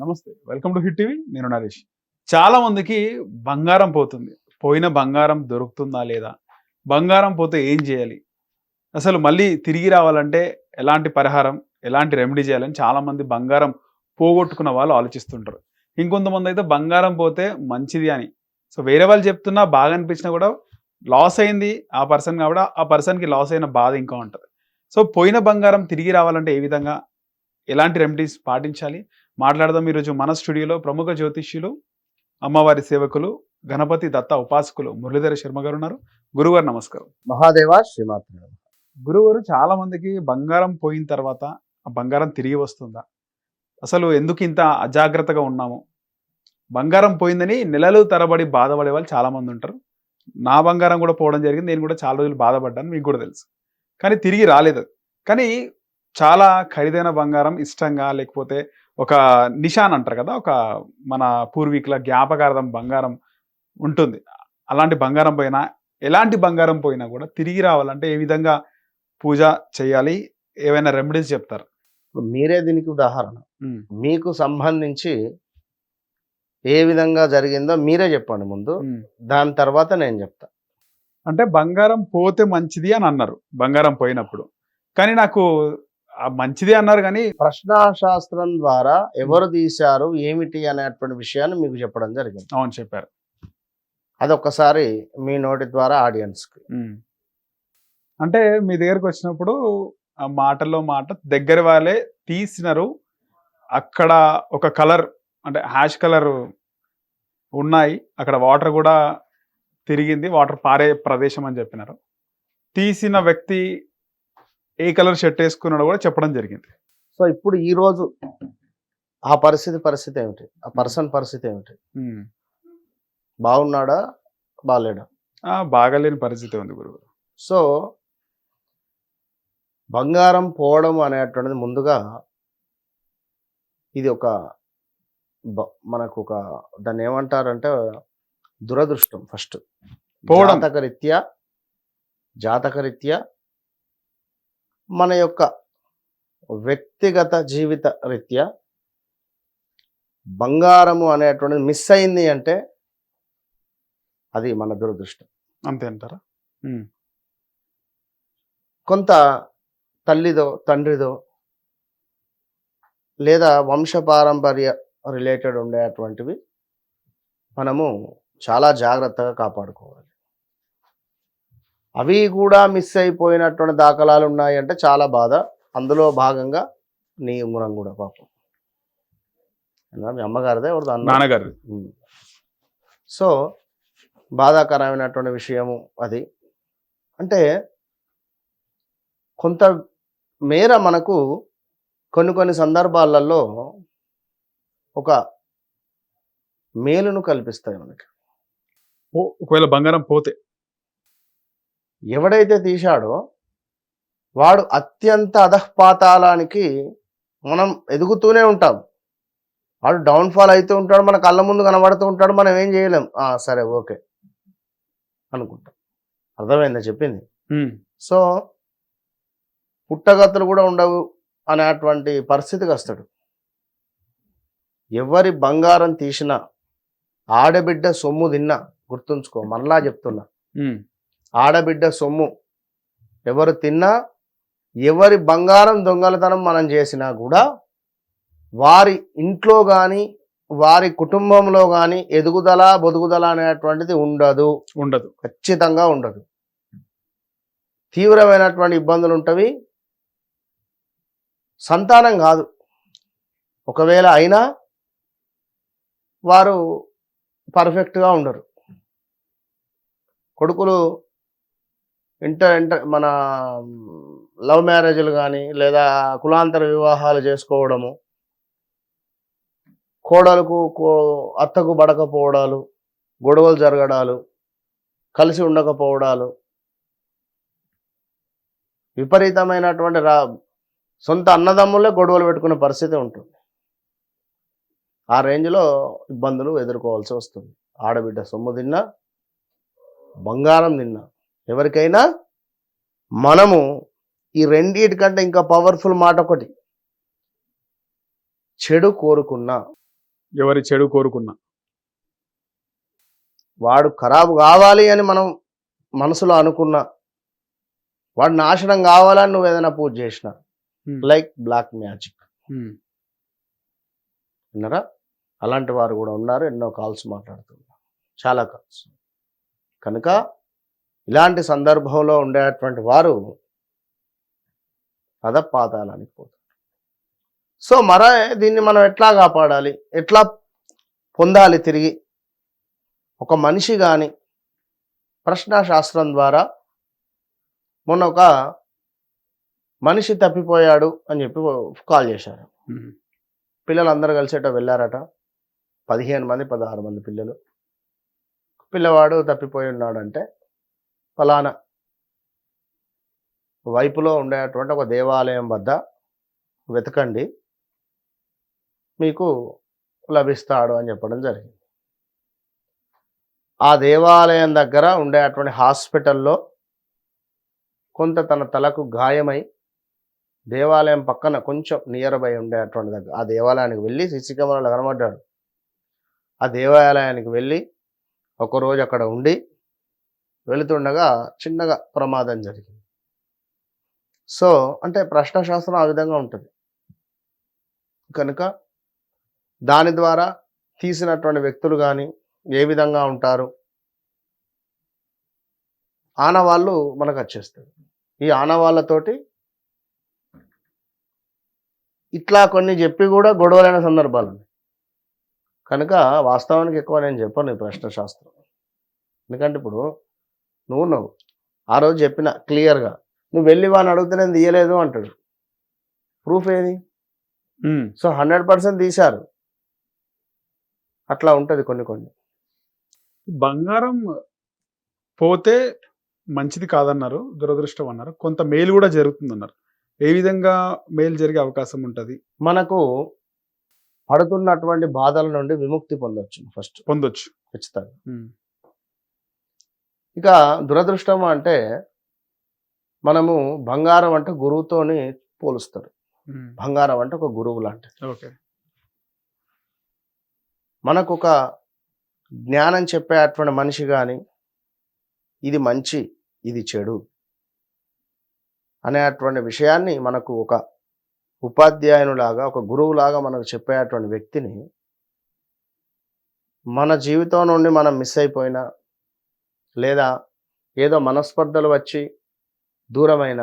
నమస్తే welcome to hit TV నేను నరేష్. చాలా మందికి బంగారం పోతుంది. పోయిన బంగారం దొరుకుతుందా లేదా? బంగారం పోతే ఏం చేయాలి? అసలు మళ్ళీ తిరిగి రావాలంటే ఎలాంటి పరిహారం ఎలాంటి రెమెడీ చేయాలని చాలామంది బంగారం పోగొట్టుకున్న వాళ్ళు ఆలోచిస్తుంటారు. ఇంకొంతమంది అయితే బంగారం పోతే మంచిది అని. సో వేరే వాళ్ళు చెప్తున్నా బాగా అనిపించినా కూడా లాస్ అయింది ఆ పర్సన్ కాబట్టి ఆ పర్సన్కి లాస్ అయిన బాధ ఇంకా ఉంటుంది. సో పోయిన బంగారం తిరిగి రావాలంటే ఏ విధంగా? ఎలాంటి రెమెడీస్ పాటించాలి? మాట్లాడదాం ఈరోజు మన స్టూడియోలో ప్రముఖ జ్యోతిష్యులు అమ్మవారి సేవకులు గణపతి దత్త ఉపాసకులు మురళీధర శర్మ గారు ఉన్నారు. గురుగారు నమస్కారం. మహాదేవ శ్రీమాత్ర గురుగారు చాలా మందికి బంగారం పోయిన తర్వాత ఆ బంగారం తిరిగి వస్తుందా? అసలు ఎందుకు ఇంత అజాగ్రత్తగా ఉన్నాము? బంగారం పోయిందని నెలలు తరబడి బాధపడే వాళ్ళు చాలా మంది ఉంటారు. నా బంగారం కూడా పోవడం జరిగింది. నేను కూడా చాలా రోజులు బాధపడ్డాను. మీకు కూడా తెలుసు. కానీ తిరిగి రాలేదు. కానీ చాలా ఖరీదైన బంగారం ఇష్టంగా లేకపోతే ఒక నిషాన్ అంటారు కదా ఒక మన పూర్వీకుల జ్ఞాపకార్థం బంగారం ఉంటుంది. అలాంటి బంగారం పోయినా ఎలాంటి బంగారం పోయినా కూడా తిరిగి రావాలంటే ఏ విధంగా పూజ చేయాలి ఏవైనా రెమెడీస్ చెప్తారు? మీరే దీనికి ఉదాహరణ. మీకు సంబంధించి ఏ విధంగా జరిగిందో మీరే చెప్పండి ముందు. దాని తర్వాత నేను చెప్తా. అంటే బంగారం పోతే మంచిది అని అన్నారు బంగారం పోయినప్పుడు. కానీ నాకు మంచిది అన్నారు కానీ ప్రశ్నాశాస్త్రం ద్వారా ఎవరు తీశారు ఏమిటి అనేటువంటి విషయాన్ని మీకు చెప్పడం జరిగింది. అవును చెప్పారు. అదొక్కసారి మీ నోటి ద్వారా ఆడియన్స్కి. అంటే మీ దగ్గరకు వచ్చినప్పుడు ఆ మాటల్లో మాట దగ్గర వాళ్ళే తీసినారు. అక్కడ ఒక కలర్ అంటే హ్యాష్ కలర్ ఉన్నాయి. అక్కడ వాటర్ కూడా తిరిగింది. వాటర్ పారే ప్రదేశం అని చెప్పినారు. తీసిన వ్యక్తి ఏ కలర్ షర్ట్ వేసుకున్నాడో కూడా చెప్పడం జరిగింది. సో ఇప్పుడు ఈ రోజు ఆ పరిస్థితి పరిస్థితి ఏమిటి? ఆ పర్సన్ పరిస్థితి ఏమిటి. బాగున్నాడా? బాగాలేడా? బాగాలేని పరిస్థితి ఉంది గురువు. సో బంగారం పోవడం అనేటువంటిది ముందుగా ఇది ఒక మనకు ఒక దాన్ని ఏమంటారంటే దురదృష్టం ఫస్ట్. పోవడం. జాతకరీత్యా జాతకరీత్యా మన యొక్క వ్యక్తిగత జీవిత రీత్యా బంగారము అనేటువంటిది మిస్ అయింది అంటే అది మన దురదృష్టం. అంతే అంటారా. కొంత తల్లిదో తండ్రిదో లేదా వంశపారంపర్య రిలేటెడ్ ఉండేటువంటివి మనము చాలా జాగ్రత్తగా కాపాడుకోవాలి. అవి కూడా మిస్ అయిపోయినటువంటి దాఖలాలు ఉన్నాయి అంటే చాలా బాధ. అందులో భాగంగా నీ ఉంగరం కూడా పాపం? మీ అమ్మగారిదే ఎవరిదో నాన్నగారు. సో బాధాకరమైనటువంటి విషయము అది. అంటే కొంత మేర మనకు కొన్ని కొన్ని సందర్భాలలో ఒక మేలును కల్పిస్తాయి మనకి. ఒకవేళ బంగారం పోతే ఎవడైతే తీశాడో వాడు అత్యంత అధఃపాతాళానికి మనం ఎదుగుతూనే ఉంటాం. వాడు డౌన్ఫాల్ అవుతూ ఉంటాడు మన కళ్ళ ముందు కనబడుతూ ఉంటాడు మనం ఏం చేయలేం. "ఆ, సరే ఓకే. అనుకుంటాం. అర్థమైందా చెప్పింది. సో పుట్టగతులు కూడా ఉండవు అనేటువంటి పరిస్థితికి వస్తాడు. ఎవరి బంగారం తీసినా ఆడబిడ్డ సొమ్ము తిన్నా గుర్తుంచుకో మరలా చెప్తున్నా. ఆడబిడ్డ సొమ్ము. ఎవరు తిన్నా ఎవరి బంగారం దొంగలతనం మనం చేసినా కూడా వారి ఇంట్లో కానీ వారి కుటుంబంలో కానీ ఎదుగుదల బొదుగుదల అనేటువంటిది ఉండదు. ఉండదు. ఖచ్చితంగా ఉండదు. తీవ్రమైనటువంటి ఇబ్బందులు ఉంటవి. సంతానం కాదు. ఒకవేళ అయినా వారు పర్ఫెక్ట్గా ఉండరు. కొడుకులు ఇంటర్ ఇంటర్ మన లవ్ మ్యారేజ్లు కానీ లేదా కులాంతర వివాహాలు చేసుకోవడము కోడలకు కో- అత్తకు పడకపోవడాలు గొడవలు జరగడాలు కలిసి ఉండకపోవడాలు విపరీతమైనటువంటి రా సొంత అన్నదమ్ములే గొడవలు పెట్టుకునే పరిస్థితి ఉంటుంది. ఆ రేంజ్లో ఇబ్బందులు ఎదుర్కోవాల్సి వస్తుంది. ఆడబిడ్డ సొమ్ము తిన్నా బంగారం తిన్నా. ఎవరికైనా మనము ఈ రెండిటికంటే ఇంకా పవర్ఫుల్ మాట ఒకటి. చెడు కోరుకున్నా. ఎవరి చెడు కోరుకున్నా. వాడు ఖరాబు కావాలి అని మనం మనసులో అనుకున్నా. వాడు నాశనం కావాలని నువ్వు ఏదైనా పూజ చేసిన. లైక్ బ్లాక్ మ్యాజిక్ విన్నారా? అలాంటి వారు కూడా ఉన్నారు. ఎన్నో కాల్స్ మాట్లాడుతున్నారు. చాలా కాల్స్ కనుక ఇలాంటి సందర్భంలో ఉండేటువంటి వారు పదపాతాలానికి పోతారు. సో మర దీన్ని మనం ఎట్లా కాపాడాలి? ఎట్లా పొందాలి తిరిగి? ఒక మనిషి కానీ ప్రశ్నాశాస్త్రం ద్వారా మొన్న ఒక మనిషి తప్పిపోయాడు అని చెప్పి కాల్ చేశారు. ఉమ్, పిల్లలు అందరూ కలిసేట వెళ్ళారట. పదిహేను మంది పదహారు మంది పిల్లలు. పిల్లవాడు తప్పిపోయి ఉన్నాడంటే ఫలానా వైపులో ఉండేటువంటి ఒక దేవాలయం వద్ద వెతకండి. మీకు లభిస్తాడు అని చెప్పడం జరిగింది. ఆ దేవాలయం దగ్గర ఉండేటువంటి హాస్పిటల్లో కొంత తన తలకు గాయమై దేవాలయం పక్కన కొంచెం నియర్ బై ఉండేటువంటి దగ్గర ఆ దేవాలయానికి వెళ్ళి సిసి కెమెరాలో కనబడ్డాడు. ఆ దేవాలయానికి వెళ్ళి ఒకరోజు అక్కడ ఉండి వెళుతుండగా చిన్నగా ప్రమాదం జరిగింది. సో అంటే ప్రశ్నశాస్త్రం ఆ విధంగా ఉంటుంది. కనుక దాని ద్వారా తీసినటువంటి వ్యక్తులు కానీ ఏ విధంగా ఉంటారు? ఆనవాళ్ళు మనకు వచ్చేస్తుంది ఈ ఆనవాళ్ళతోటి ఇట్లా కొన్ని చెప్పి కూడా గొడవలైన సందర్భాలు ఉన్నాయి. కనుక వాస్తవానికి ఎక్కువ నేను చెప్పను ఈ ప్రశ్న శాస్త్రం ఎందుకంటే ఇప్పుడు నువ్వు నువ్వు ఆ రోజు చెప్పిన క్లియర్గా నువ్వు వెళ్ళి వాడిని అడిగితే నేను తీయలేదు అంటాడు. ప్రూఫ్ ఏది. సో హండ్రెడ్ పర్సెంట్ తీశారు. అట్లా ఉంటుంది కొన్ని కొన్ని. బంగారం పోతే మంచిది కాదన్నారు దురదృష్టం అన్నారు. కొంత మేలు కూడా జరుగుతుంది అన్నారు ఏ విధంగా మేలు జరిగే అవకాశం ఉంటది? మనకు పడుతున్నటువంటి బాధల నుండి విముక్తి పొందొచ్చు ఫస్ట్. పొందొచ్చు. ఖచ్చితంగా. ఇక దురదృష్టం అంటే మనము బంగారం అంటే గురువుతోని పోలుస్తారు. బంగారం అంటే ఒక గురువు లాంటిది. ఓకే. మనకు ఒక జ్ఞానం చెప్పేటువంటి మనిషి కానీ ఇది మంచి ఇది చెడు అనేటువంటి విషయాన్ని మనకు ఒక ఉపాధ్యాయునిలాగా ఒక గురువులాగా మనకు చెప్పేటువంటి వ్యక్తిని మన జీవితం నుండి మనం మిస్ అయిపోయినా లేదా ఏదో మనస్పర్ధలు వచ్చి దూరమైన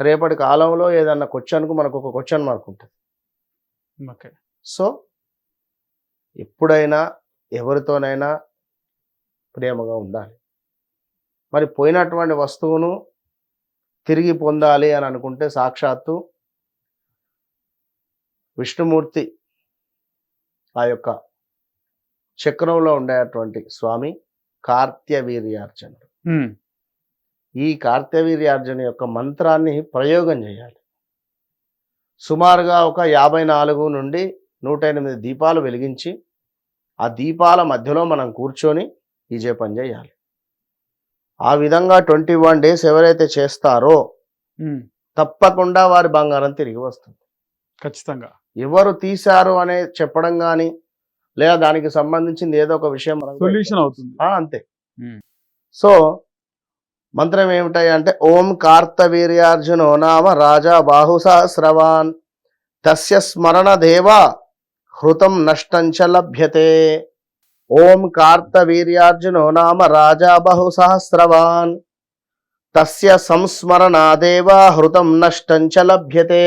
రేపటి కాలంలో ఏదన్నా క్వశ్చన్కు మనకు ఒక క్వశ్చన్ మార్క్ ఉంటుంది. ఓకే. సో ఎప్పుడైనా ఎవరితోనైనా ప్రేమగా ఉండాలి. మరి పోయినటువంటి వస్తువును తిరిగి పొందాలి అని అనుకుంటే సాక్షాత్తు విష్ణుమూర్తి ఆ యొక్క చక్రంలో ఉండేటువంటి స్వామి కార్త్యవీర్యార్జునుడు ఈ కార్తవీర్యార్జున యొక్క మంత్రాన్ని ప్రయోగం చేయాలి. సుమారుగా ఒక యాభై నాలుగు నుండి నూట ఎనిమిది దీపాలు వెలిగించి ఆ దీపాల మధ్యలో మనం కూర్చొని ఈ జపం చేయాలి. ఆ విధంగా ట్వంటీ వన్ డేస్ ఎవరైతే చేస్తారో తప్పకుండా వారి బంగారం తిరిగి వస్తుంది. ఖచ్చితంగా. ఎవరు తీశారు అనే చెప్పడం కానీ లేదా దానికి సంబంధించింది ఏదో ఒక విషయం సొల్యూషన్ అవుతుంది. అంతే. ఉమ్. సో మంత్రం ఏమిటాయి అంటే ఓం కార్తవీర్యార్జునో నామ రాజా బాహు సహస్రవాన్ తస్య స్మరణ దేవా హృతం నష్టం చ లభ్యతే. ఓం కార్తవీర్యార్జునో నామ రాజా బహు సహస్రవాన్ తస్య సంస్మరణాదేవా హృతం నష్టం చ లభ్యతే.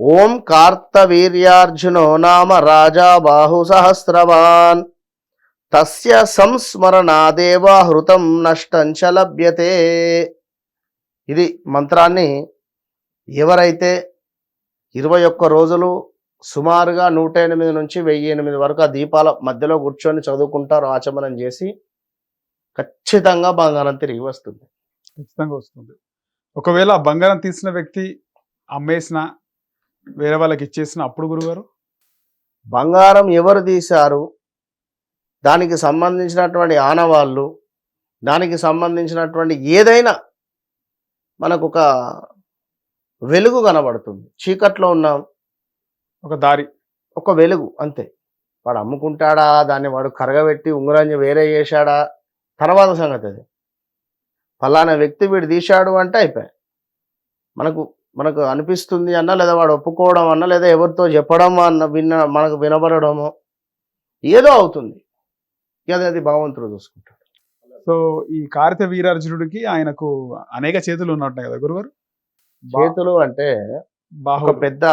ఓం కార్తవీర్యార్జునో నామ రాజా బాహు సహస్రవాన్. తస్య సంస్మరణాదేవ హృతం లభ్యతే. ఇది మంత్రాన్ని ఎవరైతే ఇరవై ఒక్క రోజులు సుమారుగా నూట ఎనిమిది నుంచి వెయ్యి ఎనిమిది వరకు ఆ దీపాల మధ్యలో కూర్చొని చదువుకుంటారు ఆచమనం చేసి ఖచ్చితంగా బంగారం తిరిగి వస్తుంది. ఖచ్చితంగా వస్తుంది. ఒకవేళ బంగారం తీసిన వ్యక్తి అమ్మేసిన వేరే వాళ్ళకి ఇచ్చేసిన అప్పుడు గురుగారు? బంగారం ఎవరు తీశారు? దానికి సంబంధించినటువంటి ఆనవాళ్ళు దానికి సంబంధించినటువంటి ఏదైనా మనకు ఒక వెలుగు కనబడుతుంది. చీకట్లో ఉన్నాం. ఒక దారి. ఒక వెలుగు అంతే. వాడు అమ్ముకుంటాడా? దాన్ని వాడు కరగబెట్టి ఉంగరాన్ని వేరే చేశాడా? తర్వాత సంగతి అది. ఫలానా వ్యక్తి వీడు తీశాడు అంటే అయిపోయాయి. మనకు మనకు అనిపిస్తుంది అన్న లేదా వాడు ఒప్పుకోవడం అన్న లేదా ఎవరితో చెప్పడం అన్న విన్న మనకు వినబడడము ఏదో అవుతుంది. అది అది భగవంతుడు చూసుకుంటాడు. సో ఈ కారిత వీరార్జునుడికి ఆయనకు అనేక చేతులు ఉన్నట్టున్నాయి కదా గురుగారు? చేతులు అంటే ఒక బాహు పెద్ద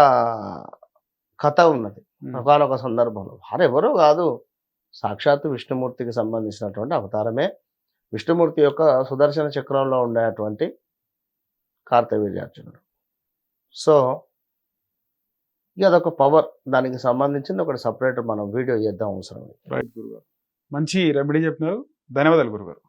కథ ఉన్నది. ఒకనొక సందర్భంలో. వారెవరో కాదు. సాక్షాత్తు విష్ణుమూర్తికి సంబంధించినటువంటి అవతారమే. విష్ణుమూర్తి యొక్క సుదర్శన చక్రంలో ఉండేటువంటి కార్తవీర్యార్జునుడు సో ఇక అదొక పవర్. దానికి సంబంధించింది ఒకటి సపరేట్ మనం వీడియో చేద్దాం అవసరం గురుగారు. మంచి రెమెడీ చెప్పినారు. ధన్యవాదాలు గురుగారు.